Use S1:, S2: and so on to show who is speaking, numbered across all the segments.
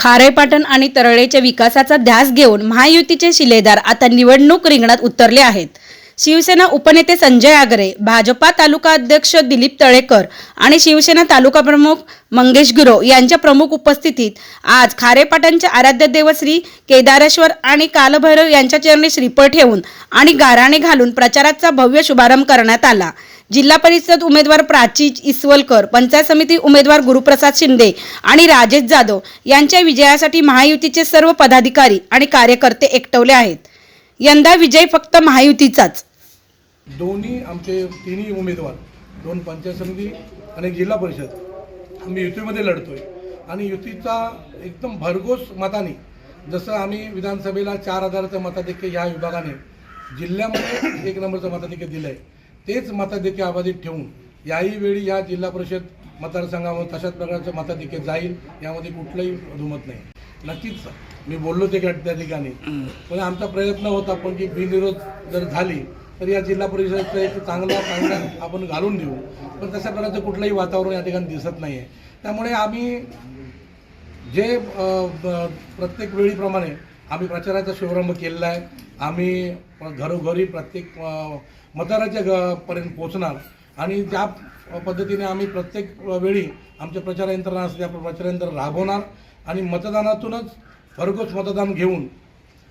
S1: खारेपाटण आणि तरळेच्या विकासाचा ध्यास घेऊन महायुतीचे शिलेदार आता निवडणूक रिंगणात उतरले आहेत. शिवसेना उपनेते संजय आगरे भाजपा तालुका अध्यक्ष दिलीप तळेकर आणि शिवसेना तालुका प्रमुख मंगेश गिरो यांच्या प्रमुख उपस्थितीत आज खारेपाटणचे आराध्य देव श्री केदारेश्वर आणि कालभैरव यांच्या चरणी श्रीफळ ठेवून आणि गाराणे घालून प्रचाराचा भव्य शुभारंभ करण्यात आला. जिल्हा परिषद उमेदवार प्राची इसवलकर पंचायत समिती उमेदवार गुरुप्रसाद शिंदे आणि राजेश जाधव यांच्या विजयासाठी महायुतीचे सर्व पदाधिकारी आणि कार्यकर्ते एकटवले आहेत. यंदा विजय फक्त महायुतीचाच.
S2: दोन्ही आमचे तिन्ही उमेदवार दोन पंचायत समिती आणि जिल्हा परिषद आम्ही युतीमध्ये लढतोय. आणि युतीचा एकदम भरघोस मताने जसं आम्ही विधानसभेला चार हजाराचं मताधिक्य या विभागाने जिल्ह्यामध्ये एक नंबरचं मताधिक्य दिलं आहे तेच मताधिक्य अबाधित ठेवून याही वेळी या जिल्हा परिषद मतदारसंघामध्ये तशाच प्रकारचं मताधिक्य जाईल यामध्ये कुठलंही दुमत नाही. नक्कीच मी बोललो ते त्या ठिकाणी. पण आमचा प्रयत्न होता पण की बिनविरोध जर झाली तर या जिल्हा परिषदेचं एक चांगला चांगला आपण घालून देऊ. पण तशा प्रकारचं कुठलंही वातावरण या ठिकाणी दिसत नाही आहे त्यामुळे आम्ही जे प्रत्येक वेळीप्रमाणे आम्ही प्रचाराचा शुभारंभ केलेला आहे. आम्ही घरोघरी प्रत्येक मतदाराच्या पर्यंत पोहोचणार. आणि ज्या पद्धतीने आम्ही प्रत्येक वेळी आमच्या प्रचार यंत्रणा असते त्या प्रचार यंत्रणा राबवणार आणि मतदानातूनच भरघोस मतदान घेऊन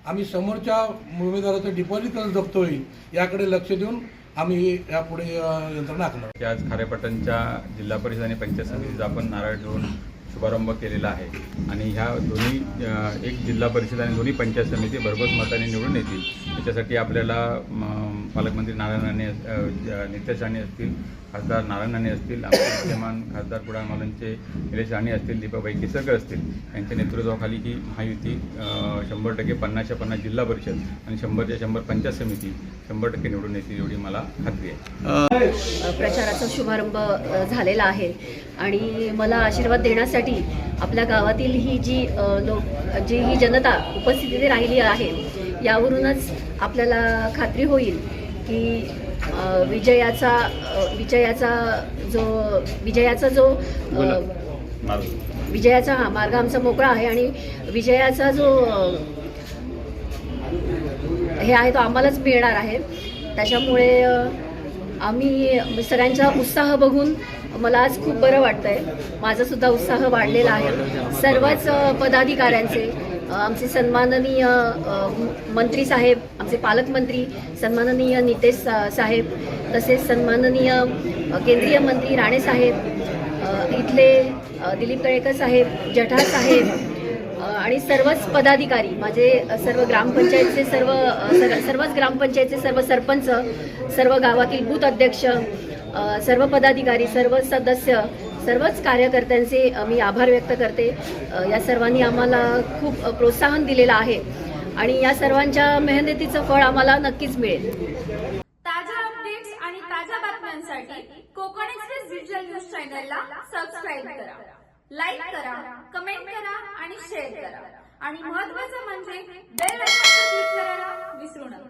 S2: आम्ही समोरच्या उमेदवाराचं डिपॉझिट कसं जप्त होईल याकडे लक्ष देऊन आम्ही यापुढे यंत्रणा आखणार.
S3: की आज खारेपाटणच्या जिल्हा परिषद आणि पंचायत समितीचा आपण नारळ ठेवून शुभारंभ केलेला आहे. आणि ह्या दोन्ही एक जिल्हा परिषद आणि दोन्ही पंचायत समिती भरघोस मताने निवडून येतील. त्याच्यासाठी आपल्याला पालकमंत्री नारायण राणे नित्य अ, नितेश राणे असतील खासदार नारायण राणे असतील आमचे विद्यमान खासदार पुढामालांचे निलेश राणे असतील दीपाबाई केसरकर असतील यांच्या नेतृत्वाखाली ही महायुती शंभर टक्के पन्नासच्या पन्नास जिल्हा परिषद आणि शंभरच्या शंभर पंचायत समिती शंभर टक्के निवडून येतील एवढी मला खात्री आहे.
S4: प्रचाराचा शुभारंभ झालेला आहे. आणि मला आशीर्वाद देण्यासाठी आपल्या गावातील ही जी लोक जी ही जनता उपस्थिती राहिली आहे यावरूनच आपल्याला खात्री होईल की विजयाचा विजयाचा जो विजयाचा जो विजयाचा हा मार्ग आमचा मोकळा आहे आणि विजयाचा जो हे आहे तो आम्हालाच मिळणार आहे. त्याच्यामुळे आम्ही सगळ्यांचा उत्साह बघून मला आज खूप बरं वाटतंय. माझा सुद्धा उत्साह वाढलेला आहे. सर्वच पदाधिकाऱ्यांचे आमचे सन्माननीय मंत्री साहेब आमचे पालकमंत्री सन्माननीय नितेश सा- साहेब तसेच सन्माननीय केंद्रीय मंत्री राणे साहेब इथले दिलीप तळेकर साहेब जठार साहेब आणि सर्वच पदाधिकारी माझे सर्व ग्रामपंचायतचे सर्व सर- सर्वच ग्रामपंचायतचे सर्व सरपंच सर्व गावातील बूथ अध्यक्ष सर्व पदाधिकारी सर्व सदस्य सर्वच कार्यकर्त्यांचे मी आभार व्यक्त करते. या सर्वांनी आम्हाला खूप प्रोत्साहन दिलेलं आहे आणि या सर्वांच्या मेहनतीचं फळ आम्हाला नक्कीच मिळेल.
S5: ताज्या अपडेट्स आणि ताज्या बातम्यांसाठी कोकण एक्सप्रेस डिजिटल न्यूज चॅनलला सबस्क्राईब करा. लाईक करा कमेंट करा आणि शेअर करा. आणि महत्वाचं म्हणजे बेल आयकॉनवर क्लिक करायला विसरू नका.